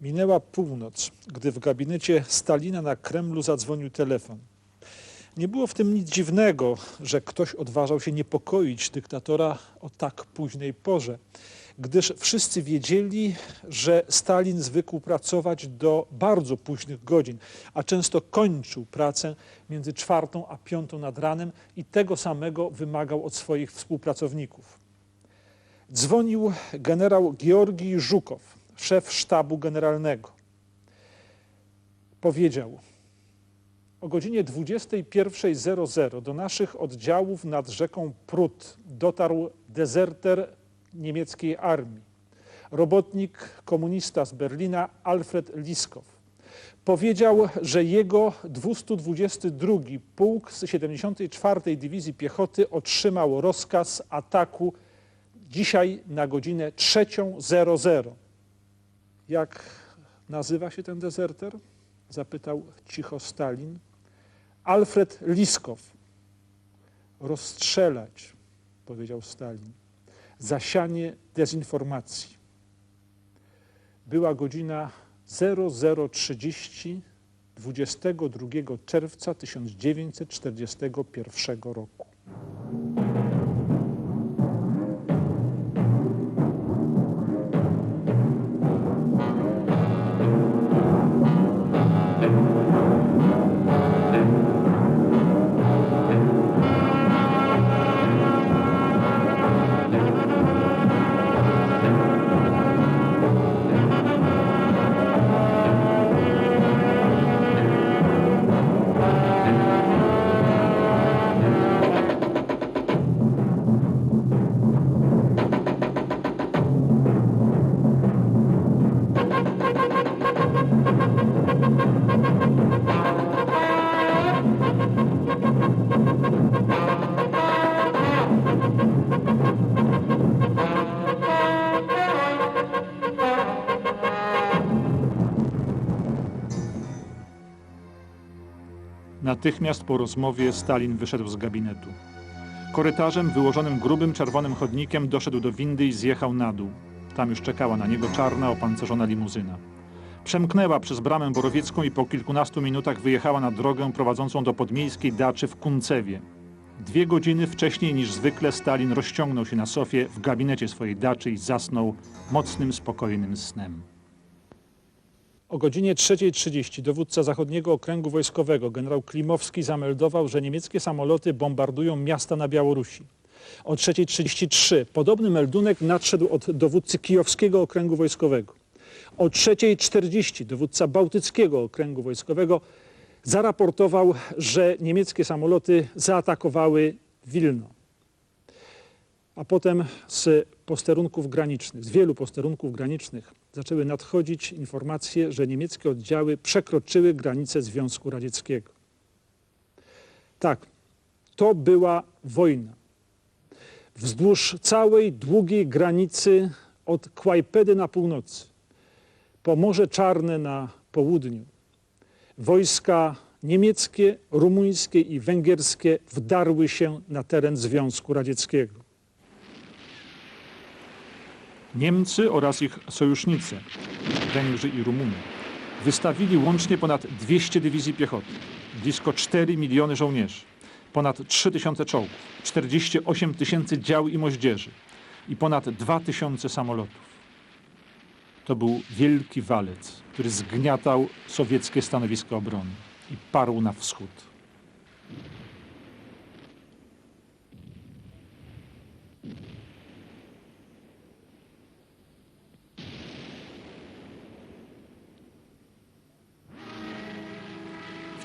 Minęła północ, gdy w gabinecie Stalina na Kremlu zadzwonił telefon. Nie było w tym nic dziwnego, że ktoś odważał się niepokoić dyktatora o tak późnej porze, gdyż wszyscy wiedzieli, że Stalin zwykł pracować do bardzo późnych godzin, a często kończył pracę między czwartą a piątą nad ranem i tego samego wymagał od swoich współpracowników. Dzwonił generał Georgij Żukow, szef sztabu generalnego. Powiedział, o godzinie 21.00 do naszych oddziałów nad rzeką Prut dotarł dezerter niemieckiej armii, robotnik komunista z Berlina Alfred Liskow. Powiedział, że jego 222 pułk z 74 Dywizji Piechoty otrzymał rozkaz ataku dzisiaj na godzinę 3.00. Jak nazywa się ten dezerter? Zapytał cicho Stalin. Alfred Liskow. Rozstrzelać, powiedział Stalin. Zasianie dezinformacji. Była godzina 00.30 22 czerwca 1941 roku. Natychmiast po rozmowie Stalin wyszedł z gabinetu. Korytarzem wyłożonym grubym czerwonym chodnikiem doszedł do windy i zjechał na dół. Tam już czekała na niego czarna, opancerzona limuzyna. Przemknęła przez bramę Borowiecką i po kilkunastu minutach wyjechała na drogę prowadzącą do podmiejskiej daczy w Kuncewie. Dwie godziny wcześniej niż zwykle Stalin rozciągnął się na sofie w gabinecie swojej daczy i zasnął mocnym, spokojnym snem. O godzinie 3.30 dowódca Zachodniego Okręgu Wojskowego generał Klimowski zameldował, że niemieckie samoloty bombardują miasta na Białorusi. O 3.33 podobny meldunek nadszedł od dowódcy Kijowskiego Okręgu Wojskowego. O 3.40 dowódca Bałtyckiego Okręgu Wojskowego zaraportował, że niemieckie samoloty zaatakowały Wilno. A potem z posterunków granicznych, z wielu posterunków granicznych zaczęły nadchodzić informacje, że niemieckie oddziały przekroczyły granice Związku Radzieckiego. Tak, to była wojna. Wzdłuż całej długiej granicy od Kłajpedy na północy, po Morze Czarne na południu, wojska niemieckie, rumuńskie i węgierskie wdarły się na teren Związku Radzieckiego. Niemcy oraz ich sojusznicy, Węgrzy i Rumuni, wystawili łącznie ponad 200 dywizji piechoty, blisko 4 miliony żołnierzy, ponad 3 tysiące czołgów, 48 tysięcy dział i moździerzy i ponad 2 tysiące samolotów. To był wielki walec, który zgniatał sowieckie stanowisko obrony i parł na wschód.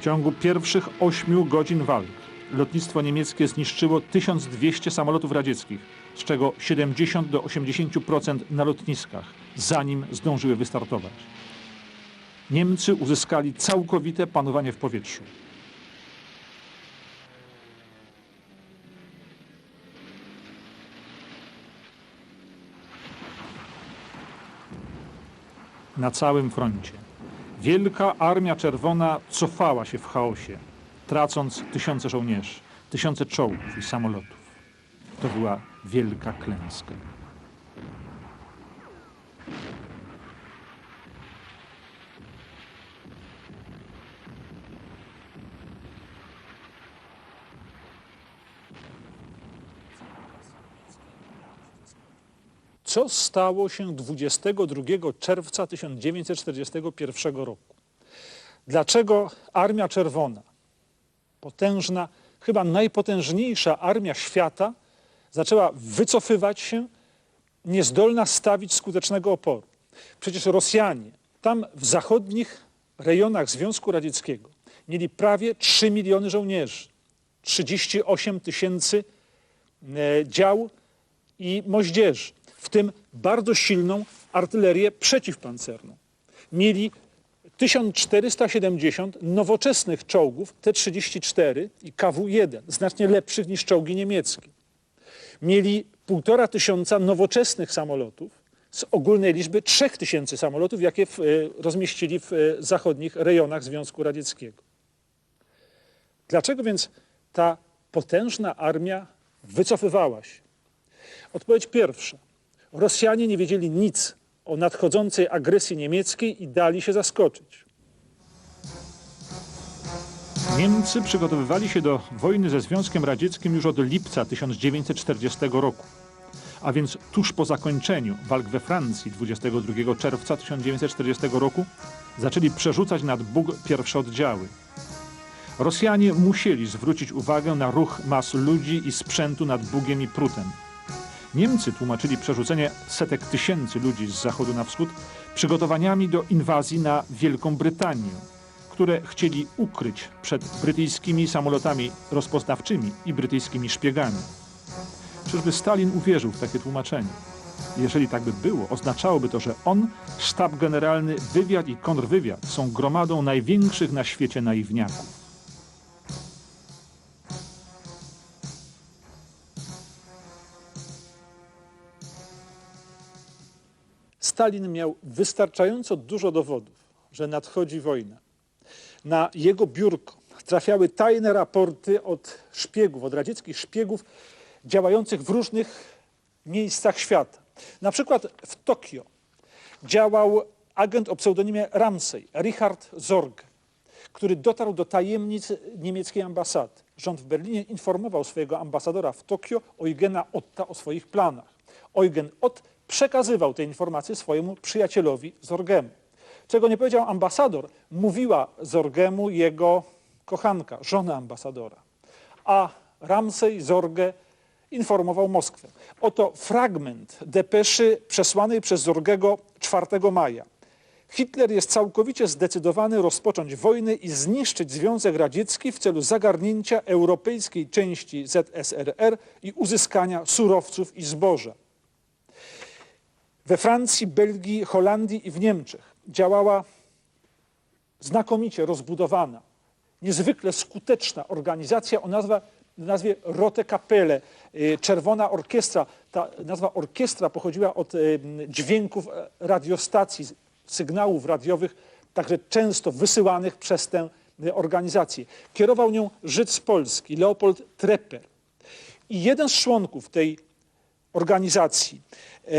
Ciągu pierwszych ośmiu godzin walk lotnictwo niemieckie zniszczyło 1200 samolotów radzieckich, z czego 70 do 80% na lotniskach, zanim zdążyły wystartować. Niemcy uzyskali całkowite panowanie w powietrzu. Na całym froncie. Wielka Armia Czerwona cofała się w chaosie, tracąc tysiące żołnierzy, tysiące czołgów i samolotów. To była wielka klęska. Co stało się 22 czerwca 1941 roku. Dlaczego Armia Czerwona, potężna, chyba najpotężniejsza armia świata, zaczęła wycofywać się, niezdolna stawić skutecznego oporu? Przecież Rosjanie tam w zachodnich rejonach Związku Radzieckiego mieli prawie 3 miliony żołnierzy, 38 tysięcy e, dział i moździerzy, w tym bardzo silną artylerię przeciwpancerną. Mieli 1470 nowoczesnych czołgów T-34 i KW-1, znacznie lepszych niż czołgi niemieckie. Mieli półtora tysiąca nowoczesnych samolotów z ogólnej liczby 3000 samolotów, jakie w, e, rozmieścili w e, zachodnich rejonach Związku Radzieckiego. Dlaczego więc ta potężna armia wycofywała się? Odpowiedź pierwsza. Rosjanie nie wiedzieli nic o nadchodzącej agresji niemieckiej i dali się zaskoczyć. Niemcy przygotowywali się do wojny ze Związkiem Radzieckim już od lipca 1940 roku. A więc tuż po zakończeniu walk we Francji 22 czerwca 1940 roku zaczęli przerzucać nad Bóg pierwsze oddziały. Rosjanie musieli zwrócić uwagę na ruch mas ludzi i sprzętu nad Bugiem i Prutem. Niemcy tłumaczyli przerzucenie setek tysięcy ludzi z zachodu na wschód przygotowaniami do inwazji na Wielką Brytanię, które chcieli ukryć przed brytyjskimi samolotami rozpoznawczymi i brytyjskimi szpiegami. Czyżby Stalin uwierzył w takie tłumaczenie? Jeżeli tak by było, oznaczałoby to, że on, sztab generalny, wywiad i kontrwywiad są gromadą największych na świecie naiwniaków. Stalin miał wystarczająco dużo dowodów, że nadchodzi wojna. Na jego biurko trafiały tajne raporty od szpiegów, od radzieckich szpiegów działających w różnych miejscach świata. Na przykład w Tokio działał agent o pseudonimie Ramsey, Richard Zorg, który dotarł do tajemnic niemieckiej ambasady. Rząd w Berlinie informował swojego ambasadora w Tokio, Eugena Otta, o swoich planach. Eugen Ott przekazywał te informacje swojemu przyjacielowi Zorgemu. Czego nie powiedział ambasador, mówiła Zorgemu jego kochanka, żona ambasadora. A Ramsey Zorge informował Moskwę. Oto fragment depeszy przesłanej przez Zorgego 4 maja. Hitler jest całkowicie zdecydowany rozpocząć wojnę i zniszczyć Związek Radziecki w celu zagarnięcia europejskiej części ZSRR i uzyskania surowców i zboża. We Francji, Belgii, Holandii i w Niemczech działała znakomicie rozbudowana, niezwykle skuteczna organizacja o nazwie, nazwie Rote Kapelle, y, Czerwona Orkiestra. Ta nazwa orkiestra pochodziła od y, dźwięków e, radiostacji, sygnałów radiowych, także często wysyłanych przez tę y, organizację. Kierował nią Żyd z Polski, Leopold Trepper. I jeden z członków tej organizacji, e,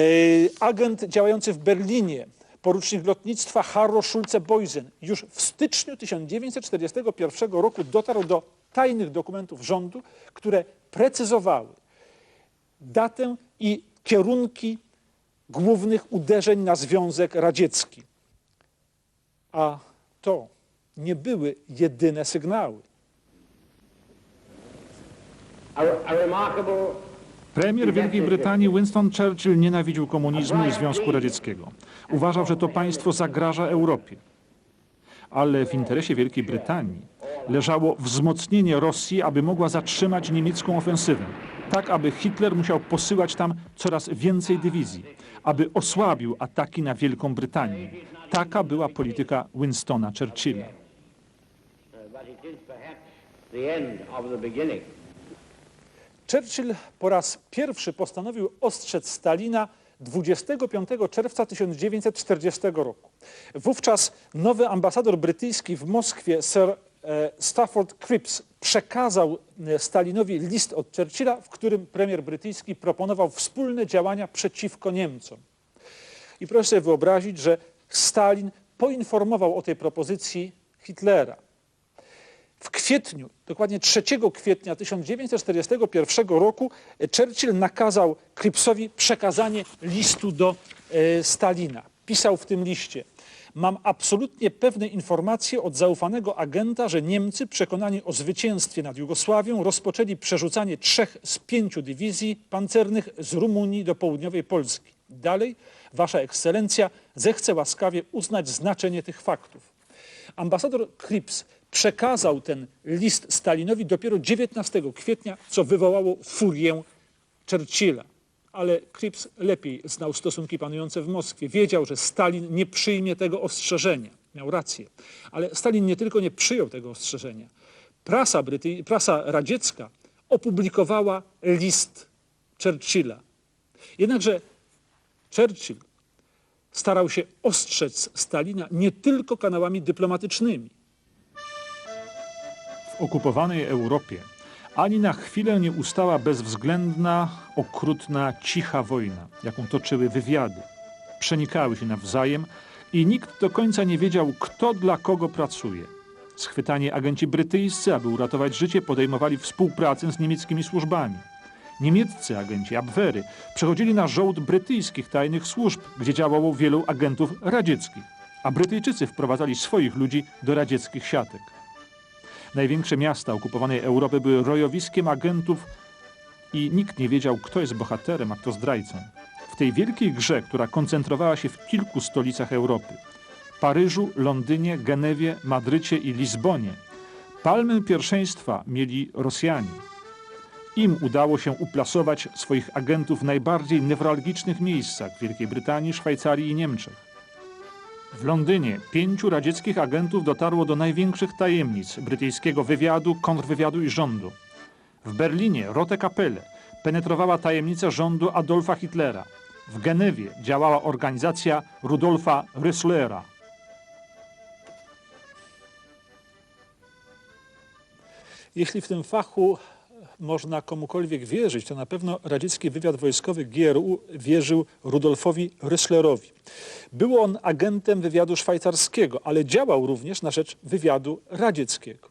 agent działający w Berlinie, porucznik lotnictwa Harro Schulze-Boysen, już w styczniu 1941 roku dotarł do tajnych dokumentów rządu, które precyzowały datę i kierunki głównych uderzeń na Związek Radziecki. A to nie były jedyne sygnały. A, a remarkable Premier Wielkiej Brytanii Winston Churchill nienawidził komunizmu i Związku Radzieckiego. Uważał, że to państwo zagraża Europie. Ale w interesie Wielkiej Brytanii leżało wzmocnienie Rosji, aby mogła zatrzymać niemiecką ofensywę. Tak, aby Hitler musiał posyłać tam coraz więcej dywizji, aby osłabił ataki na Wielką Brytanię. Taka była polityka Winstona Churchilla. the end of the beginning. Churchill po raz pierwszy postanowił ostrzec Stalina 25 czerwca 1940 roku. Wówczas nowy ambasador brytyjski w Moskwie, Sir e, Stafford Cripps, przekazał e, Stalinowi list od Churchilla, w którym premier brytyjski proponował wspólne działania przeciwko Niemcom. I proszę sobie wyobrazić, że Stalin poinformował o tej propozycji Hitlera. W kwietniu, dokładnie 3 kwietnia 1941 roku e, Churchill nakazał Kripsowi przekazanie listu do e, Stalina. Pisał w tym liście. Mam absolutnie pewne informacje od zaufanego agenta, że Niemcy przekonani o zwycięstwie nad Jugosławią rozpoczęli przerzucanie trzech z pięciu dywizji pancernych z Rumunii do południowej Polski. Dalej, Wasza Ekscelencja zechce łaskawie uznać znaczenie tych faktów. Ambasador Krips przekazał ten list Stalinowi dopiero 19 kwietnia, co wywołało furię Churchilla. Ale Krips lepiej znał stosunki panujące w Moskwie. Wiedział, że Stalin nie przyjmie tego ostrzeżenia. Miał rację. Ale Stalin nie tylko nie przyjął tego ostrzeżenia. Prasa, Bryty... Prasa radziecka opublikowała list Churchilla. Jednakże Churchill starał się ostrzec Stalina nie tylko kanałami dyplomatycznymi. W okupowanej Europie ani na chwilę nie ustała bezwzględna, okrutna, cicha wojna, jaką toczyły wywiady. Przenikały się nawzajem i nikt do końca nie wiedział, kto dla kogo pracuje. Schwytani agenci brytyjscy, aby uratować życie, podejmowali współpracę z niemieckimi służbami. Niemieccy agenci Abwehry przechodzili na żołd brytyjskich tajnych służb, gdzie działało wielu agentów radzieckich, a Brytyjczycy wprowadzali swoich ludzi do radzieckich siatek. Największe miasta okupowanej Europy były rojowiskiem agentów i nikt nie wiedział, kto jest bohaterem, a kto zdrajcą. W tej wielkiej grze, która koncentrowała się w kilku stolicach Europy Paryżu, Londynie, Genewie, Madrycie i Lizbonie palmę pierwszeństwa mieli Rosjanie. Im udało się uplasować swoich agentów w najbardziej newralgicznych miejscach Wielkiej Brytanii, Szwajcarii i Niemczech. W Londynie pięciu radzieckich agentów dotarło do największych tajemnic brytyjskiego wywiadu, kontrwywiadu i rządu. W Berlinie Rote Kapelle penetrowała tajemnica rządu Adolfa Hitlera. W Genewie działała organizacja Rudolfa Rösslera. Jeśli w tym fachu można komukolwiek wierzyć, to na pewno radziecki wywiad wojskowy GRU wierzył Rudolfowi Rösslerowi. Był on agentem wywiadu szwajcarskiego, ale działał również na rzecz wywiadu radzieckiego.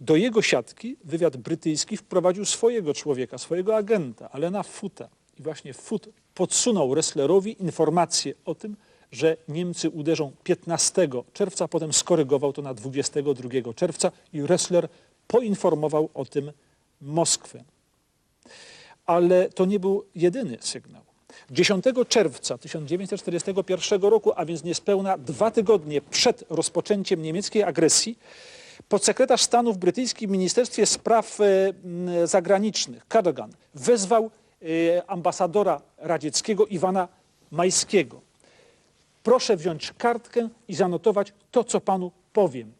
Do jego siatki wywiad brytyjski wprowadził swojego człowieka, swojego agenta, Alena Futa. I właśnie Fut podsunął Rösslerowi informację o tym, że Niemcy uderzą 15 czerwca, potem skorygował to na 22 czerwca i Rössler poinformował o tym Moskwę. Ale to nie był jedyny sygnał. 10 czerwca 1941 roku, a więc niespełna dwa tygodnie przed rozpoczęciem niemieckiej agresji, podsekretarz stanu w brytyjskim Ministerstwie Spraw e, Zagranicznych, Cadogan, wezwał e, ambasadora radzieckiego Iwana Majskiego. Proszę wziąć kartkę i zanotować to, co panu powiem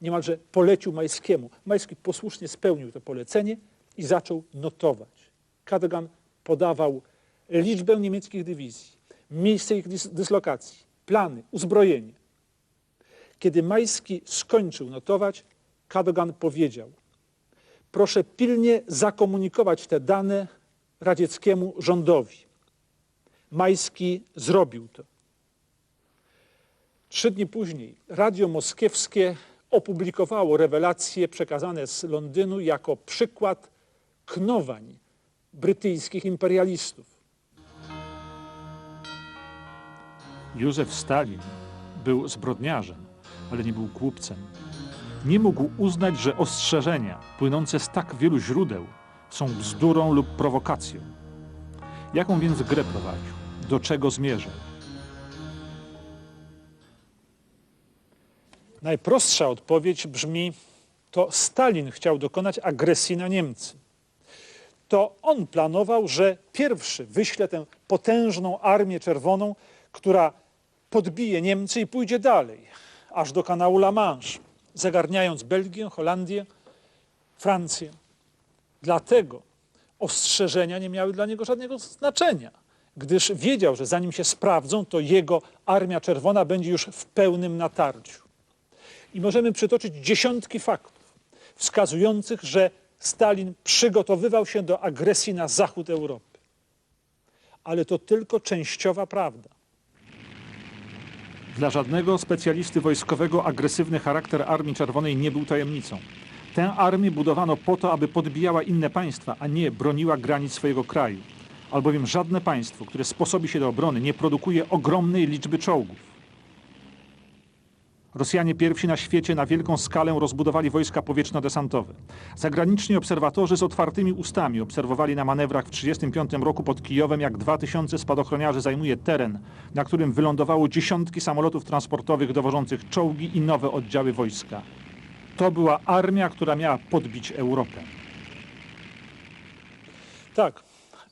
niemalże polecił Majskiemu. Majski posłusznie spełnił to polecenie i zaczął notować. Cadogan podawał liczbę niemieckich dywizji, miejsce ich dys dyslokacji, plany, uzbrojenie. Kiedy Majski skończył notować, Cadogan powiedział proszę pilnie zakomunikować te dane radzieckiemu rządowi. Majski zrobił to. Trzy dni później radio moskiewskie opublikowało rewelacje przekazane z Londynu jako przykład knowań brytyjskich imperialistów. Józef Stalin był zbrodniarzem, ale nie był głupcem. Nie mógł uznać, że ostrzeżenia płynące z tak wielu źródeł są bzdurą lub prowokacją. Jaką więc grę prowadził? Do czego zmierzał? Najprostsza odpowiedź brzmi: to Stalin chciał dokonać agresji na Niemcy. To on planował, że pierwszy wyśle tę potężną armię czerwoną, która podbije Niemcy i pójdzie dalej, aż do kanału La Manche, zagarniając Belgię, Holandię, Francję. Dlatego ostrzeżenia nie miały dla niego żadnego znaczenia, gdyż wiedział, że zanim się sprawdzą, to jego armia czerwona będzie już w pełnym natarciu. I możemy przytoczyć dziesiątki faktów wskazujących, że Stalin przygotowywał się do agresji na zachód Europy. Ale to tylko częściowa prawda. Dla żadnego specjalisty wojskowego agresywny charakter Armii Czerwonej nie był tajemnicą. Tę armię budowano po to, aby podbijała inne państwa, a nie broniła granic swojego kraju. Albowiem żadne państwo, które sposobi się do obrony, nie produkuje ogromnej liczby czołgów. Rosjanie pierwsi na świecie na wielką skalę rozbudowali wojska powietrzno-desantowe. Zagraniczni obserwatorzy z otwartymi ustami obserwowali na manewrach w 1935 roku pod Kijowem, jak 2000 spadochroniarzy zajmuje teren, na którym wylądowało dziesiątki samolotów transportowych dowożących czołgi i nowe oddziały wojska. To była armia, która miała podbić Europę. Tak,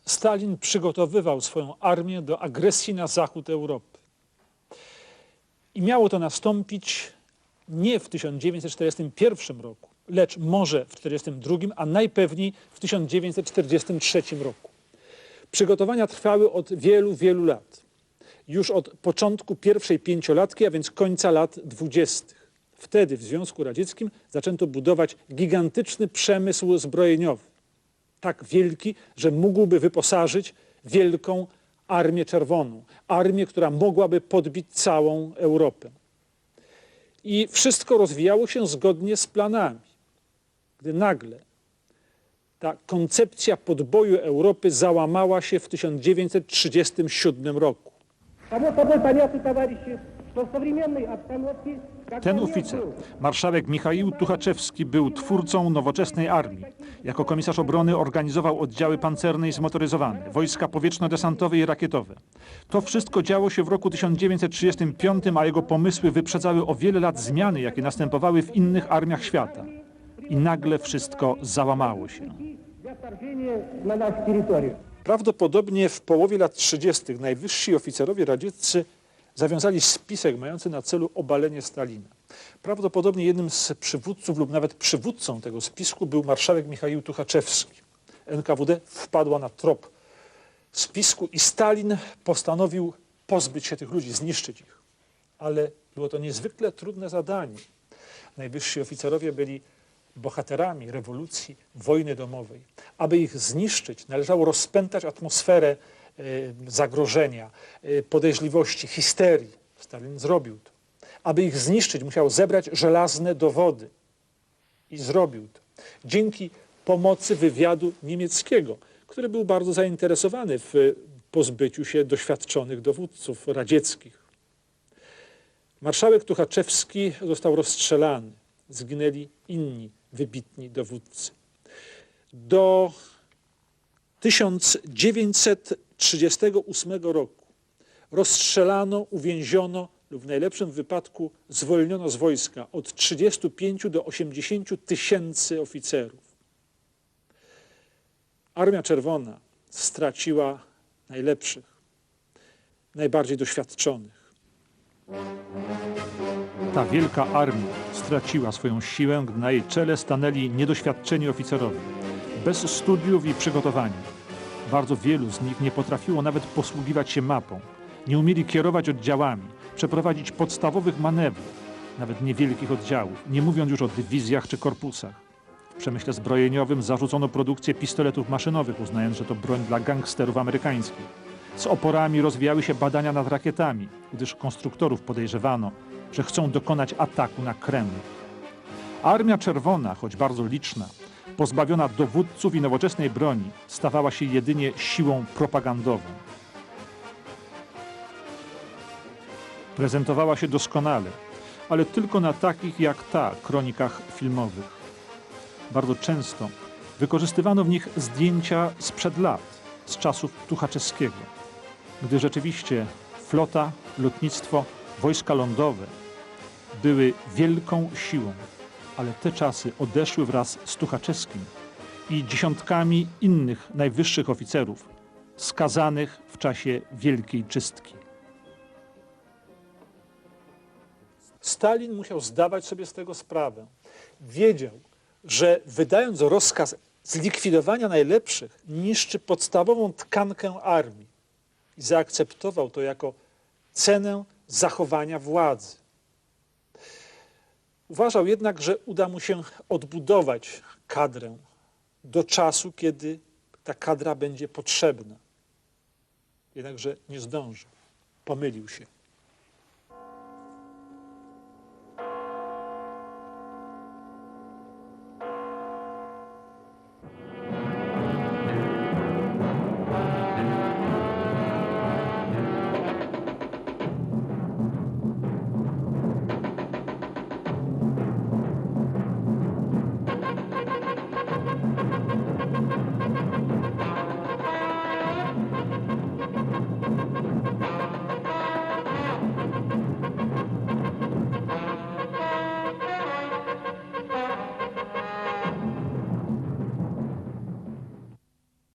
Stalin przygotowywał swoją armię do agresji na zachód Europy. I miało to nastąpić nie w 1941 roku, lecz może w 1942, a najpewniej w 1943 roku. Przygotowania trwały od wielu, wielu lat. Już od początku pierwszej pięciolatki, a więc końca lat dwudziestych. Wtedy w Związku Radzieckim zaczęto budować gigantyczny przemysł zbrojeniowy. Tak wielki, że mógłby wyposażyć wielką Armię Czerwoną. Armię, która mogłaby podbić całą Europę. I wszystko rozwijało się zgodnie z planami. Gdy nagle ta koncepcja podboju Europy załamała się w 1937 roku. Само собой понятно, товарищи, Ten oficer, marszałek Michał Tuchaczewski, był twórcą nowoczesnej armii. Jako komisarz obrony organizował oddziały pancerne i zmotoryzowane, wojska powietrzno-desantowe i rakietowe. To wszystko działo się w roku 1935, a jego pomysły wyprzedzały o wiele lat zmiany, jakie następowały w innych armiach świata. I nagle wszystko załamało się. Prawdopodobnie w połowie lat 30. najwyżsi oficerowie radzieccy zawiązali spisek mający na celu obalenie Stalina. Prawdopodobnie jednym z przywódców lub nawet przywódcą tego spisku był marszałek Michaił Tuchaczewski. NKWD wpadła na trop spisku i Stalin postanowił pozbyć się tych ludzi, zniszczyć ich. Ale było to niezwykle trudne zadanie. Najwyżsi oficerowie byli bohaterami rewolucji, wojny domowej. Aby ich zniszczyć, należało rozpętać atmosferę zagrożenia, e, podejrzliwości, histerii. Stalin zrobił to. Aby ich zniszczyć, musiał zebrać żelazne dowody. I zrobił to. Dzięki pomocy wywiadu niemieckiego, który był bardzo zainteresowany w pozbyciu się doświadczonych dowódców radzieckich. Marszałek Tuchaczewski został rozstrzelany. Zginęli inni wybitni dowódcy. Do 1938 roku rozstrzelano, uwięziono lub w najlepszym wypadku zwolniono z wojska od 35 do 80 tysięcy oficerów. Armia Czerwona straciła najlepszych, najbardziej doświadczonych. Ta wielka armia straciła swoją siłę, gdy na jej czele stanęli niedoświadczeni oficerowie, bez studiów i przygotowania. Bardzo wielu z nich nie potrafiło nawet posługiwać się mapą, nie umieli kierować oddziałami, przeprowadzić podstawowych manewrów, nawet niewielkich oddziałów, nie mówiąc już o dywizjach czy korpusach. W przemyśle zbrojeniowym zarzucono produkcję pistoletów maszynowych, uznając, że to broń dla gangsterów amerykańskich. Z oporami rozwijały się badania nad rakietami, gdyż konstruktorów podejrzewano, że chcą dokonać ataku na Kreml. Armia Czerwona, choć bardzo liczna, pozbawiona dowódców i nowoczesnej broni, stawała się jedynie siłą propagandową. Prezentowała się doskonale, ale tylko na takich jak ta kronikach filmowych. Bardzo często wykorzystywano w nich zdjęcia sprzed lat, z czasów Tuchaczewskiego, gdy rzeczywiście flota, lotnictwo, wojska lądowe były wielką siłą, ale te czasy odeszły wraz z Tuchaczewskim i dziesiątkami innych najwyższych oficerów skazanych w czasie Wielkiej Czystki. Stalin musiał zdawać sobie z tego sprawę. Wiedział, że wydając rozkaz zlikwidowania najlepszych, niszczy podstawową tkankę armii i zaakceptował to jako cenę zachowania władzy. Uważał jednak, że uda mu się odbudować kadrę do czasu, kiedy ta kadra będzie potrzebna. Jednakże nie zdążył. Pomylił się.